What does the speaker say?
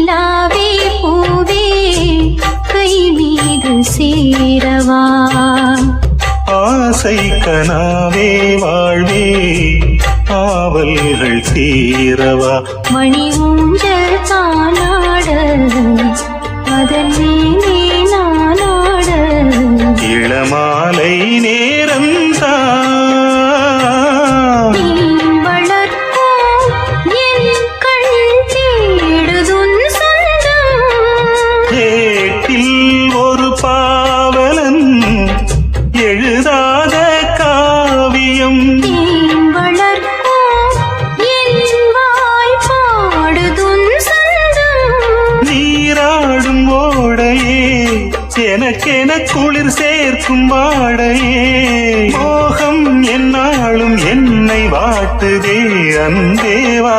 நிலாவே பூவே கை மீது சேரவா. ஆசை கனாவே வாழ்வே ஆவல்கள் தீரவா மணி ஊஞ்சல் தானாட அதன் மேலே நானாட. இளமாலை நேரம் நீ ஒரு பாவலன் எழுதாத காவியம். நீராடும் ஓடையே எனக்கென குளிர் சேர்க்கும் வாடையே. மோகம் என்னாலும் என்னை வாட்டுதே அந்தேவா